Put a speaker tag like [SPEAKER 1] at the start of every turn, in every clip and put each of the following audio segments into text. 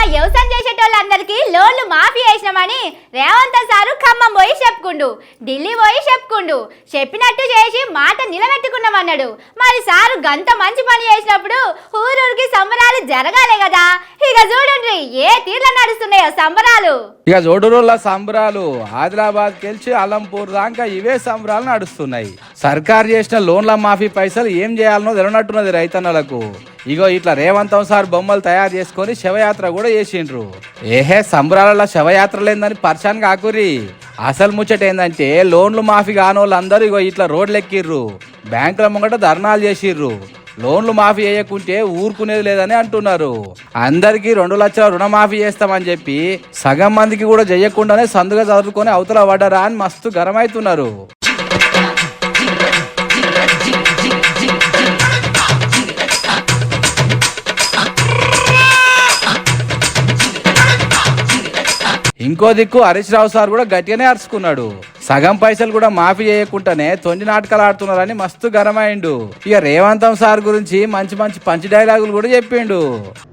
[SPEAKER 1] ఇక వ్యవసాయం చేసేటోళ్ళందరికీ లోన్లు మాఫీ చేసినామని రేవంత్ సారు ఖమ్మం పోయి చెప్పుకుండు ఢిల్లీ పోయి చెప్పుకుండు చెప్పినట్టు చేసి మాట నిలబెట్టుకున్నామన్నాడు. మరి సారు గంత మంచి పని చేసినప్పుడు సంబరాలు జరగాలి కదా. ఇక చూడండి ఏ తీర్ల నడుస్తున్నాయో సంబరాలు.
[SPEAKER 2] ఇక జోడురోళ్ళ సంబరాలు ఆదిలాబాద్ కెల్చి అలంపూర్ దాకా ఇవే సంబరాలు నడుస్తున్నాయి. సర్కార్ చేసిన లోన్ల మాఫీ పైసలు ఏం చేయాలనో తెలియనట్టున్నది రైతన్నలకు. ఇగో ఇట్లా రేవంతం సార్ బొమ్మలు తయారు చేసుకొని శవయాత్ర కూడా చేసిండ్రు. ఏహే సంబరాలలో శవయాత్ర లేదని పర్షాన్ కాకురి అసలు ముచ్చట ఏంటంటే లోన్లు మాఫీ కానోళ్ళందరూ ఇగో ఇట్లా రోడ్లు ఎక్కిర్రు బ్యాంకుల ముంగట ధర్నాలు చేసిర్రు. లోన్లు మాఫీ చేయకుంటే ఊరుకునేది లేదని అంటున్నారు. అందరికీ రెండు లక్షల రుణమాఫీ చేస్తామని చెప్పి సగం మందికి కూడా చేయకుండానే సందుగా చదువుకొని అవతల పడ్డరా అని మస్తు గరమైతున్నారు ఇంకో దిక్కు హరీష్ రావు సార్ కూడా గట్టిగానే అరుచుకున్నాడు. సగం పైసలు కూడా మాఫీ చేయకుండానే తొండి నాటకాలు ఆడుతున్నారని మస్తు గరమైండు ఇక రేవంతం సార్ గురించి మంచి మంచి పంచి డైలాగులు కూడా చెప్పిండు.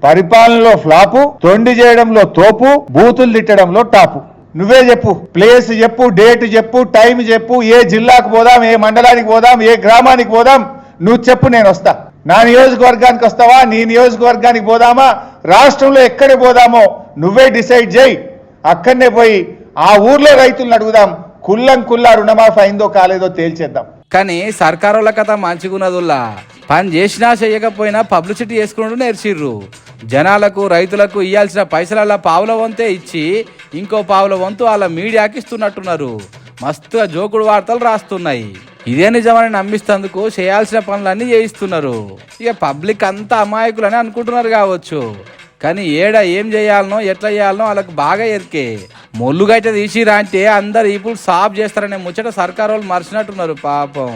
[SPEAKER 3] పరిపాలనలో ఫ్లాపు తొండి చేయడంలో తోపు బూతులు తిట్టడంలో టాపు. నువ్వే చెప్పు ప్లేస్ చెప్పు డేట్ చెప్పు టైం చెప్పు ఏ జిల్లాకు పోదాం ఏ మండలానికి పోదాం ఏ గ్రామానికి పోదాం నువ్వు చెప్పు నేను వస్తా. నా నియోజకవర్గానికి వస్తావా నీ నియోజకవర్గానికి పోదామా రాష్ట్రంలో ఎక్కడ పోదామో నువ్వే డిసైడ్ చేయి. అక్కడనే పోయి ఆ ఊర్లో రైతులను అడుగుదాం కుల్లం కుల్లా రుణమాఫీ అయిందో కాలేదో తేల్చేద్దాం.
[SPEAKER 2] కానీ సర్కారుల కథ మంచిగున్నదుల్లా. పని చేసినా చేయకపోయినా పబ్లిసిటీ చేసుకుంటూ నేర్చిర్రు. జనాలకు రైతులకు ఇవ్వాల్సిన పైసల పావుల వంతే ఇచ్చి ఇంకో పావుల వంతు వాళ్ళ మీడియాకి ఇస్తున్నట్టున్నారు. మస్తుగా జోకుడు వార్తలు రాస్తున్నాయి. ఇదే నిజమని నమ్మిస్తందుకు చేయాల్సిన పనులన్నీ చేయిస్తున్నారు. ఇక పబ్లిక్ అంతా అమాయకులని అనుకుంటున్నారు కావచ్చు. కానీ ఏడ ఏం చేయాలనో ఎట్లా చేయాలనో వాళ్ళకి బాగా ఎరికే. మొల్లుగైతే తీసిరా అంటే అందరు ఇప్పుడు సాఫ్ చేస్తారనే ముచ్చట సర్కారు వాళ్ళు మర్చినట్టున్నారు పాపం.